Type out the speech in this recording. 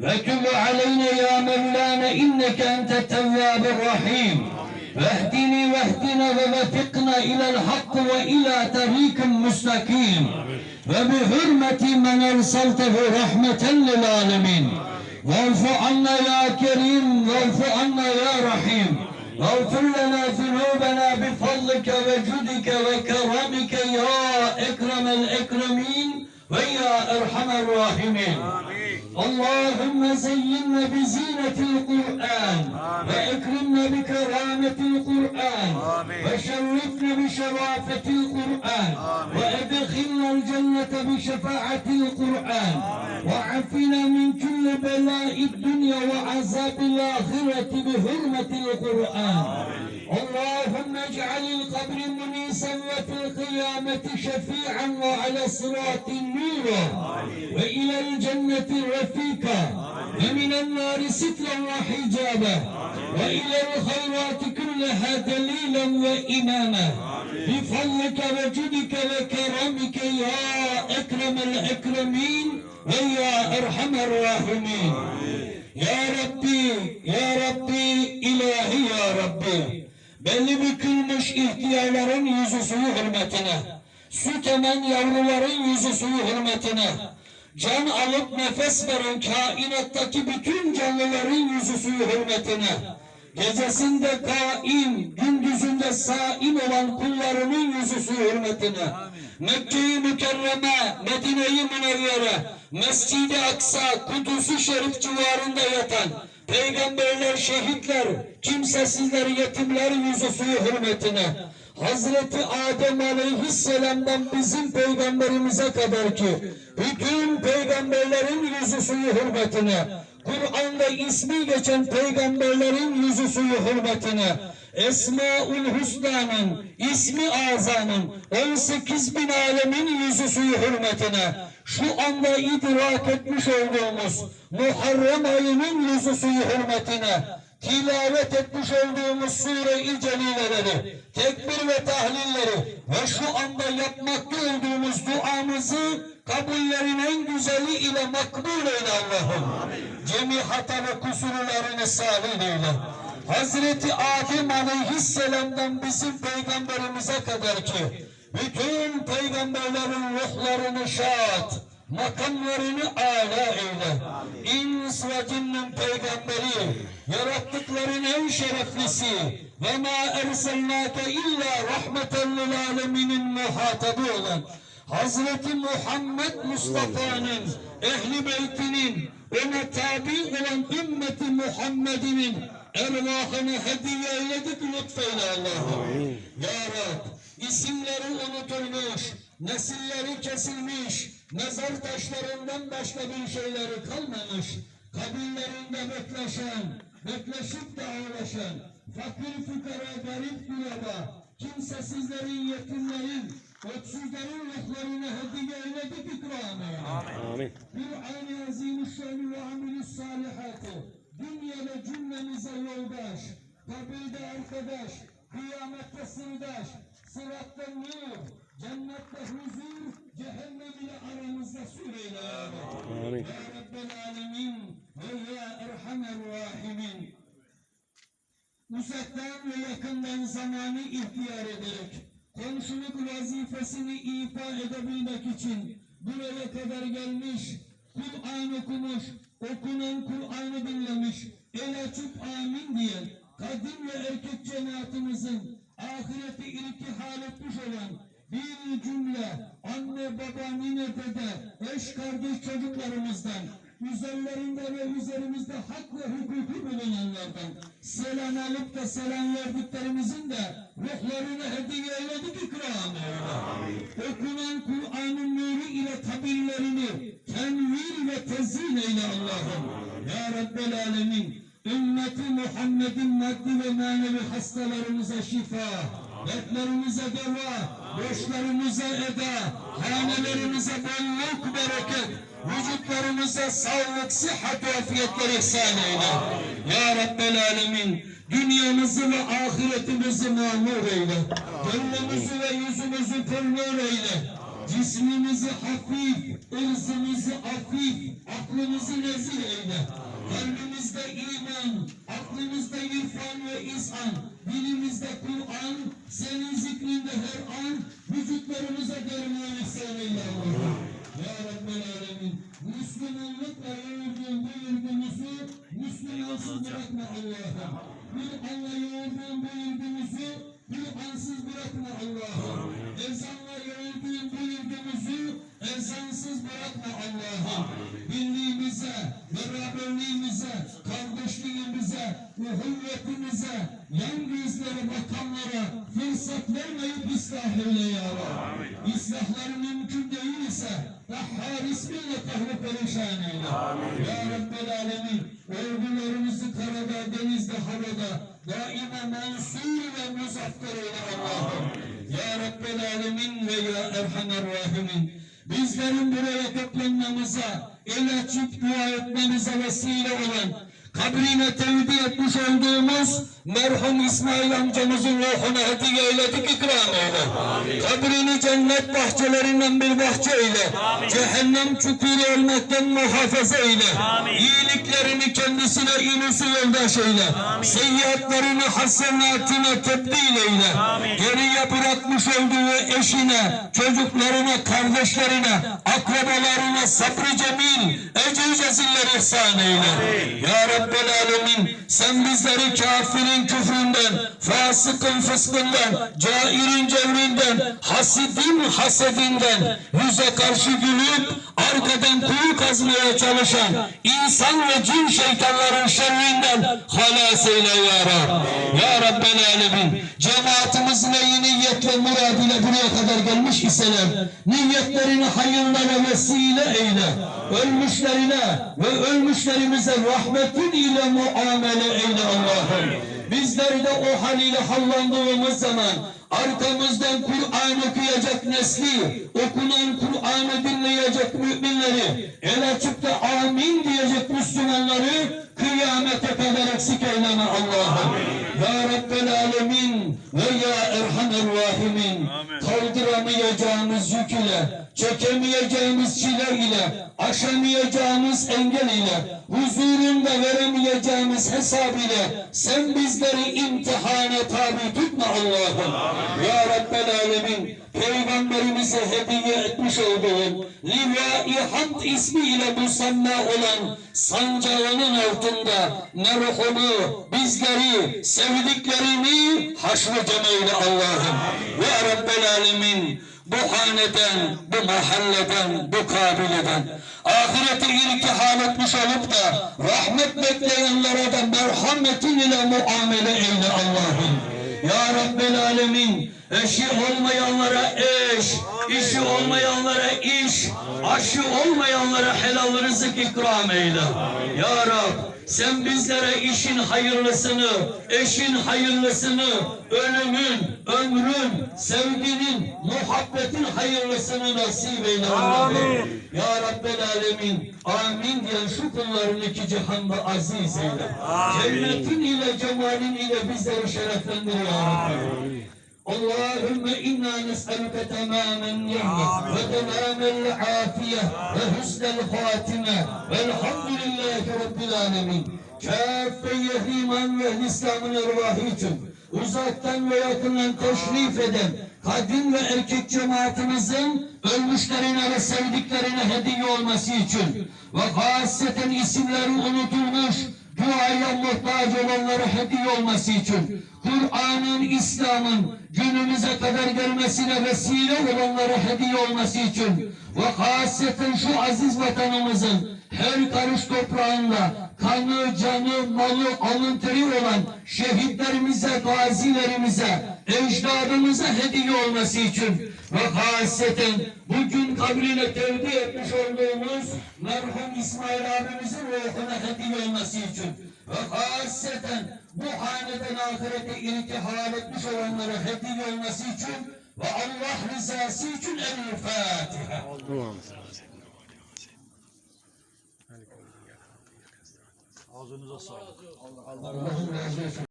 وتب علينا يا مولانا إنك أنت التواب الرحيم. واهدني واهدنا ووفقنا إلى الحق وإلى طريق مستقيم. وبحرمة من أرسلته رحمة للعالمين. واعف عنا يا كريم واعف عنا يا رحيم. واغفر لنا ذنوبنا بفضلك وجودك وكرمك يا أكرم الأكرمين ويا أرحم الراحمين. اللهم زينا بزينة القرآن وأكرمنا بكرامة القرآن وشرفنا بشرافة القرآن وأدخلنا الجنة بشفاعة القرآن وعافنا من كل بلاء الدنيا وعذاب الآخرة بحرمة القرآن. اللهم اجعل القبر منيسا وفي القيامة شفيعا وعلى الصراط نورا وإلى الجنة رفيقا. ومن النار سترا وحجابا. وإلى الخيرات كلها دليلا وإماما. بفضلك وجودك وكرمك يا أكرم الأكرمين ويا أرحم الراحمين. يا ربي يا ربي إلهي يا ربي. Belli bükülmüş ihtiyarların yüzü suyu hürmetine, süt emen yavruların yüzü suyu hürmetine, can alıp nefes veren kainattaki bütün canlıların yüzü suyu hürmetine, gecesinde kaim, gündüzünde saim olan kullarının yüzü suyu hürmetine, Mekke-i Mükerreme, Medine-i Münevvere, Mescid-i Aksa, Kudüs-ü Şerif civarında yatan, peygamberler, şehitler, kimsesizler, yetimler yüzü hürmetine, Hazreti Adem Aleyhisselam'dan bizim peygamberimize kadar ki, bütün peygamberlerin yüzü hürmetine, Kur'an'da ismi geçen peygamberlerin yüzü hürmetine, Esmaül Hüsna'nın, ismi azamın, 18 bin alemin yüzü suyu hürmetine, şu anda idrak etmiş olduğumuz Muharrem ayının yüzü suyu hürmetine, tilavet etmiş olduğumuz sure-i celileleri, tekbir ve tahlilleri ve şu anda yapmakta olduğumuz duamızı kabullerin en güzeli ile makbul eyle Allah'ım. Cemi hata ve kusurlarını salih eyle. Hazreti Adem Aleyhisselam'dan bizim peygamberimize kadar ki bütün peygamberlerin ruhlarını şad, makamlarını âlâ eyle. İns ve cinnin peygamberi, yarattıkların en şereflisi ve ma erselnâke illa rahmeten lil aleminin muhatabı olan Hazreti Muhammed Mustafa'nın, ehli beytinin, ona tabi olan ümmeti Muhammed'inin ervahını hediye eyledik lütfeyle Allah'ım. Ya Rab, isimleri unutulmuş, nesilleri kesilmiş, mezar taşlarından başka bir şeyleri kalmamış, kabirlerinde bekleşen, bekleşip de ağlaşan, fakir fukara, garip gureba, kimsesizlerin, yetimlerin, öksüzlerin ruhlarını hediye eyledik ikramı. Amin. Kur'an-ı Azimüşşan ve amilü salihatı dünyada cümlemize yoldaş, kabirde arkadaş, kıyamette sırdaş, sıratta nur, cennette huzur, cehennem ile aramızda süreyle. Amin. Ya Rabbel Alemin ve ya Erhamer Rahimin. Uzaktan ve yakından zamanı ihtiyar ederek komşuluk vazifesini ifa edebilmek için buraya kadar gelmiş, Kur'an okumuş, okunan Kur'an'ı dinlemiş, el açıp amin diyen kadın ve erkek cemaatimizin ahireti irtihal etmiş olan bir cümle anne baba nine dede eş kardeş çocuklarımızdan üzerlerinde ve üzerimizde hak ve hukuku bulunanlardan selam alıp da selam verdiklerimizin de ruhlarını hediye eyledik ikram. Okunan Kur'an'ın nuru ile tabirlerini tenvir ve tezyin eyle Allah'ım. Ya Rabbel Alemin ümmeti Muhammed'in maddi ve manevi hastalarımıza şifa, dertlerimize deva, borçlarımıza eda, hanelerimize bolluk bereket, vücutlarımıza sağlık, sıhhat ve afiyetler ihsan eyle. Ya Rabbel Alemin, dünyamızı ve ahiretimizi mamur eyle. Gönlümüzü ve yüzümüzü pürmür eyle. Cismimizi hafif, ırzımızı hafif, aklımızı nezih eyle. Kalbimizde iman, aklımızda irfan ve izan, dilimizde Kur'an, senin zikrinde her an, vücutlarımıza derman ihsan eyle Allah'ım. Ya Rabbel Alemin, Müslümanlıkla yoğurduğun bu yurdumuzu, Müslümansız bırakma Allah'ım. Kur'an'la yoğurduğun bu yurdumuzu, Kur'ansız bırakma Allah'ım. Ezanla yoğurduğun bu yurdumuzu, bırakma Allah'ım. Birliğimize, beraberliğimize, kardeşliğimize, uhuvvetimize, yan gözleri bakanlara fırsat vermeyip ıslah eyle ya Rabbi. İslahları mümkün değilse, Dahhar isminle kahve perişan eyle. Ya Rabbel Alemin, ordularımızı karada, denizde, havada, daima mansur ve muzaffer eyle Allah'ım. Ya Rabbel Alemin ve Ya Erhamer Rahimin. Bizlerin buraya toplanmamıza, el açıp dua etmemize vesile olan, kabrine tevdi etmiş olduğumuz merhum İsmail amcamızın ruhuna hediye eyledik ikram eyle. Kabrini cennet bahçelerinden bir bahçe eyle. Cehennem çukuru olmaktan muhafaza eyle. İyiliklerini kendisine inusu yoldaş eyle. Seyyiatlarını hasenatına tebdil eyle. Geriye bırakmış olduğu eşine, çocuklarına, kardeşlerine, akrabalarına sabrı cemil, ecel ceziller ihsan eyle. Ya Rabbel Alemin sen bizleri kafirin küfründen, fasıkın fıskından, cairin cevrinden, hasidin hasedinden, yüze karşı gülüp arkadan kuyu kazmaya çalışan insan ve cin şeytanların şerrinden halas eyle ya Rab. Ya Rabbel Alemin cemaatimizin iyi niyet ve muradıyla buraya kadar gelmiş iseler niyetlerini hayırlara vesile eyle. Ölmüşlerine ve ölmüşlerimize rahmetin ile muamele eyle Allah'ım. Bizleri de o haliyle hallandığımız zaman arkamızdan Kur'an okuyacak nesli, okunan Kur'an'ı dinleyecek müminleri, el açıp da amin diyecek Müslümanları kıyamete kadar eksik eyleme Allah'ım. Ya Rabbel Alemin ve Ya Erhamer Rahimin kaldıramayacağımız yük ile, çekemeyeceğimiz çile ile, aşamayacağımız engel ile, huzurunda veremeyeceğimiz hesab ile sen bizleri imtihana tabi tutma Allah'ım. Ya Rabbel Alemin Peygamberimize hediye etmiş olduğun Livai Hamd ismiyle musamma olan sancağının altında ne ruhunu, bizleri, sevdiklerini haşr-ı cemeyle Allah'ım. Ya Rabbel Alemin bu haneden, bu mahalleden, bu kabileden ahirete etmiş olup da rahmet bekleyenlere de merhametin ile muamele eyle Allah'ım. Ya Rabbel Alemin eşi olmayanlara eş, işi olmayanlara iş, aşı olmayanlara helal rızık ikram eyle. Ya Rab sen bizlere işin hayırlısını, eşin hayırlısını, ölümün, ömrün, sevginin, muhabbetin hayırlısını nasip eyle Allah'ım. Ya Rabbel Alemin, amin diyen şu kulların iki cihanda aziz eyle. Cennetin ile cemalin ile bizleri şereflendir ya Rabbi. اللهم إنا نسألك تمام النعمة وتمام العافية وحسن الخاتمة والحمد لله رب العالمين Kâffe iman ve İslam'ın ervahı için uzaktan ve yakından teşrif eden kadın ve erkek cemaatimizin ölmüşlerine ve sevdiklerine hediye olması için ve hasreten isimleri unutulmuş duaya muhtaç olanlara hediye olması için Kur'an'ın, İslam'ın günümüze kadar gelmesine vesile olanlara hediye olması için ve hasreten şu aziz vatanımızın her karış toprağında kanı, canı, malı, alın teri olan şehitlerimize, gazilerimize, ecdadımıza hediye olması için ve hasreten bugün kabrine tevdi etmiş olduğumuz merhum İsmail abimizin ruhuna hediye olması için ve hasreten bu haneden ahirete irtihal etmiş olanlara hediye olması için ve Allah rızası için El Fatiha. Ağzınıza sağlık. Allah'ın razı olsun.